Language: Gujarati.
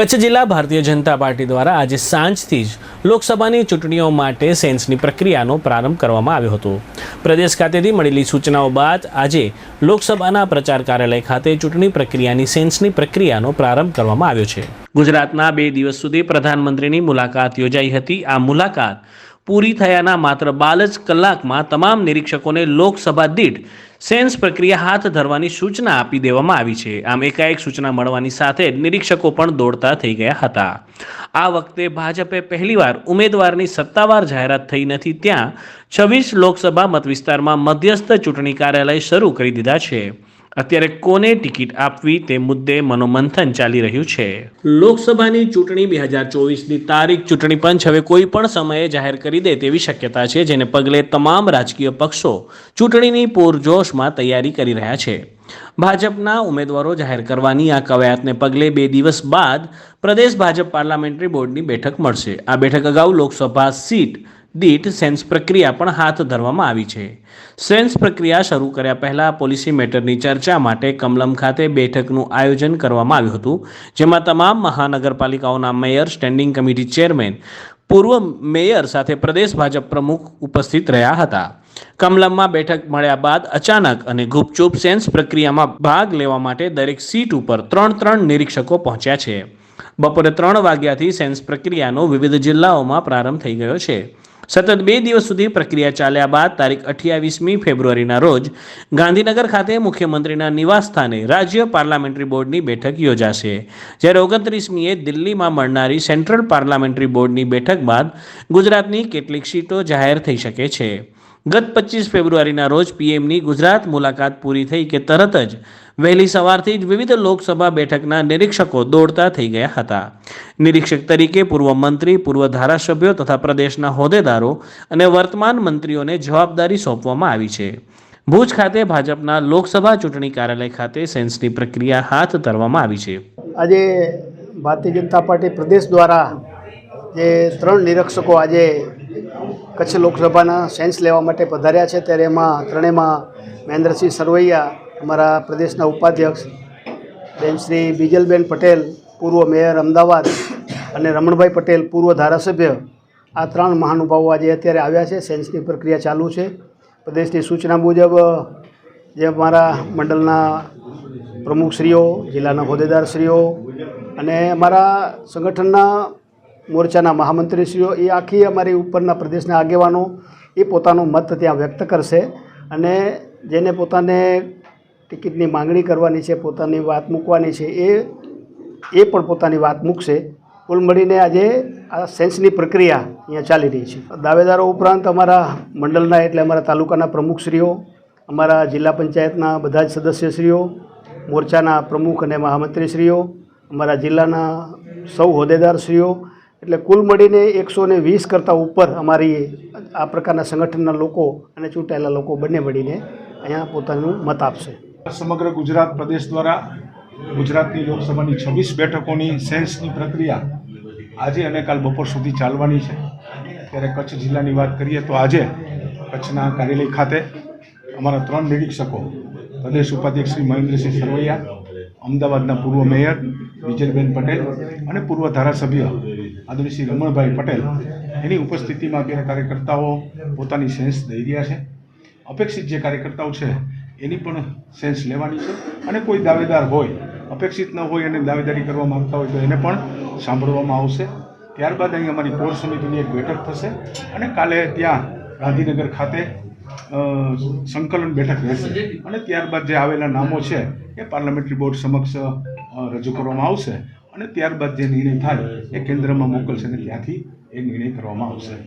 કચ્છ જિલ્લા ભારતીય જનતા પાર્ટી દ્વારા આજે સાંજથી જ લોકસભાની ચૂંટણીઓ માટે સેન્સની પ્રક્રિયાનો પ્રારંભ કરવામાં આવ્યો હતો. પ્રદેશ ખાતેથી મળેલી સૂચનાઓ બાદ આજે લોકસભાના પ્રચાર કાર્યાલય ખાતે ચૂંટણી પ્રક્રિયાની સેન્સની પ્રક્રિયાનો પ્રારંભ કરવામાં આવ્યો છે. ગુજરાતના બે દિવસ સુધી પ્રધાનમંત્રીની મુલાકાત યોજાઈ હતી. આ મુલાકાત પૂરી થયાના માત્ર બાર જ કલાકમાં તમામ નિરીક્ષકોને લોકસભા દીઠ સેન્સ પ્રક્રિયા હાથ ધરવાની સૂચના આપી દેવામાં આવી છે. આમ એકાએક સૂચના મળવાની સાથે જ નિરીક્ષકો પણ દોડતા થઈ ગયા હતા. આ વખતે ભાજપે પહેલીવાર ઉમેદવારની સત્તાવાર જાહેરાત થઈ નથી ત્યાં છવ્વીસ લોકસભા મતવિસ્તારમાં મધ્યસ્થ ચૂંટણી કાર્યાલય શરૂ કરી દીધા છે. અત્યારે કોને ટિકિટ આપવી તે મુદ્દે મનોમંથન ચાલી રહ્યું છે? લોકસભાની ચૂંટણી બે હજાર ચોવીસની તારીખ ચૂંટણી પંચ હવે કોઈ પણ સમયે જાહેર કરી દે તેવી શક્યતા છે, જેને પગલે તમામ રાજકીય પક્ષો ચૂંટણીની પૂરજોશમાં તૈયારી કરી રહ્યા છે. ભાજપના ઉમેદવારો જાહેર કરવાની આ કવાયતને પગલે બે દિવસ બાદ પ્રદેશ ભાજપ પાર્લામેન્ટરી બોર્ડની બેઠક મળશે. આ બેઠક અગાઉ લોકસભા સીટ દીઠ સેન્સ પ્રક્રિયા પણ હાથ ધરવામાં આવી છે. સેન્સ પ્રક્રિયા શરૂ કર્યા પહેલાં પોલિસી મેટરની ચર્ચા માટે કમલમ ખાતે બેઠકનું આયોજન કરવામાં આવ્યું હતું, જેમાં તમામ મહાનગરપાલિકાઓના મેયર, સ્ટેન્ડિંગ કમિટી ચેરમેન, પૂર્વ મેયર સાથે પ્રદેશ ભાજપ પ્રમુખ ઉપસ્થિત રહ્યા હતા. કમલમમાં બેઠક મળ્યા બાદ અચાનક અને ગુપચુપ સેન્સ પ્રક્રિયામાં ભાગ લેવા માટે દરેક સીટ ઉપર ત્રણ ત્રણ નિરીક્ષકો પહોંચ્યા છે. બપોરે ત્રણ વાગ્યાથી સેન્સ પ્રક્રિયાનો વિવિધ જિલ્લાઓમાં પ્રારંભ થઈ ગયો છે. સતત બે દિવસ સુધી પ્રક્રિયા ચાલ્યા બાદ તારીખ અઠ્યાવીસમી ફેબ્રુઆરીના રોજ ગાંધીનગર ખાતે મુખ્યમંત્રીના નિવાસ સ્થાને રાજ્ય પાર્લામેન્ટરી બોર્ડની બેઠક યોજાશે. જ્યારે ઓગણત્રીસમીએ દિલ્હીમાં મળનારી સેન્ટ્રલ પાર્લામેન્ટરી બોર્ડની બેઠક બાદ ગુજરાતની કેટલીક સીટો જાહેર થઈ શકે છે. ગત પચીસ ફેબ્રુઆરીના રોજ પીએમની ગુજરાત મુલાકાત પૂરી થઈ કે તરત જ વહેલી સવારથી જ વિવિધ લોકસભા બેઠકના નિરીક્ષકો દોડતા થઈ ગયા હતા. નિરીક્ષક તરીકે પૂર્વ મંત્રી, પૂર્વ ધારાસભ્યો તથા પ્રદેશના હોદ્દેદારો અને વર્તમાન મંત્રીઓને જવાબદારી સોંપવામાં આવી છે. ભુજ ખાતે ભાજપના લોકસભા ચૂંટણી કાર્યાલય ખાતે સેન્સની પ્રક્રિયા હાથ ધરવામાં આવી છે. આજે ભારતીય જનતા પાર્ટી પ્રદેશ દ્વારા જે ત્રણ નિરીક્ષકો આજે કચ્છ લોકસભાના સેન્સ લેવા માટે પધાર્યા છે. ત્યારે એમાં ત્રણેયમાં મહેન્દ્રસિંહ સરવૈયા, અમારા પ્રદેશના ઉપાધ્યક્ષ, બેન શ્રી બીજલબેન પટેલ, પૂર્વ મેયર અમદાવાદ અને રમણભાઈ પટેલ, પૂર્વ ધારાસભ્ય, આ ત્રણ મહાનુભાવો આજે અત્યારે આવ્યા છે. સેન્સની પ્રક્રિયા ચાલુ છે. પ્રદેશની સૂચના મુજબ, જે અમારા મંડળના પ્રમુખશ્રીઓ, જિલ્લાના હોદ્દેદારશ્રીઓ અને અમારા સંગઠનના મોરચાના મહામંત્રીશ્રીઓ એ આખી અમારી ઉપરના પ્રદેશના આગેવાનો એ પોતાનો મત ત્યાં વ્યક્ત કરશે અને જેને પોતાને ટિકિટની માંગણી કરવાની છે, પોતાની વાત મૂકવાની છે, એ એ પણ પોતાની વાત મૂકશે. કુલ મળીને આજે આ સેન્સની પ્રક્રિયા અહીંયા ચાલી રહી છે. દાવેદારો ઉપરાંત અમારા મંડળના એટલે અમારા તાલુકાના પ્રમુખશ્રીઓ, અમારા જિલ્લા પંચાયતના બધા જ સદસ્યશ્રીઓ, મોરચાના પ્રમુખ અને મહામંત્રીશ્રીઓ, અમારા જિલ્લાના સૌ હોદ્દેદારશ્રીઓ એટલે કુલ મળીને એકસો ને વીસ કરતાં ઉપર અમારી આ પ્રકારના સંગઠનના લોકો અને ચૂંટાયેલા લોકો બંને મળીને અહીંયા પોતાનું મત આપશે. સમગ્ર ગુજરાત પ્રદેશ દ્વારા ગુજરાતની લોકસભાની છવ્વીસ બેઠકોની સેન્સની પ્રક્રિયા આજે અને કાલ બપોર સુધી ચાલવાની છે. ત્યારે કચ્છ જિલ્લાની વાત કરીએ તો આજે કચ્છના કાર્યાલય ખાતે અમારા ત્રણ નિરીક્ષકો, પ્રદેશ ઉપાધ્યક્ષ શ્રી મહેન્દ્રસિંહ સરવૈયા, અમદાવાદના પૂર્વ મેયર વિજયબેન પટેલ અને પૂર્વ ધારાસભ્ય આદરણીય શ્રી રમણભાઈ પટેલ. એની ઉપસ્થિતિમાં અત્યારે કાર્યકર્તાઓ પોતાની સેન્સ દઈ રહ્યા છે. અપેક્ષિત જે કાર્યકર્તાઓ છે, એની પણ સેન્સ લેવાની છે અને કોઈ દાવેદાર હોય, અપેક્ષિત ન હોય અને દાવેદારી કરવા માગતા હોય તો એને પણ સાંભળવામાં આવશે. ત્યારબાદ અહીં અમારી કોર સમિતિની એક બેઠક થશે અને કાલે ત્યાં ગાંધીનગર ખાતે સંકલન બેઠક રહેશે. અને ત્યારબાદ જે આવેલા નામો છે, એ પાર્લામેન્ટરી બોર્ડ સમક્ષ રજૂ કરવામાં આવશે. અને ત્યારબાદ જે નિર્ણય થાય એ કેન્દ્રમાં મોકલશે અને ત્યાંથી એ નિર્ણય કરવામાં આવશે.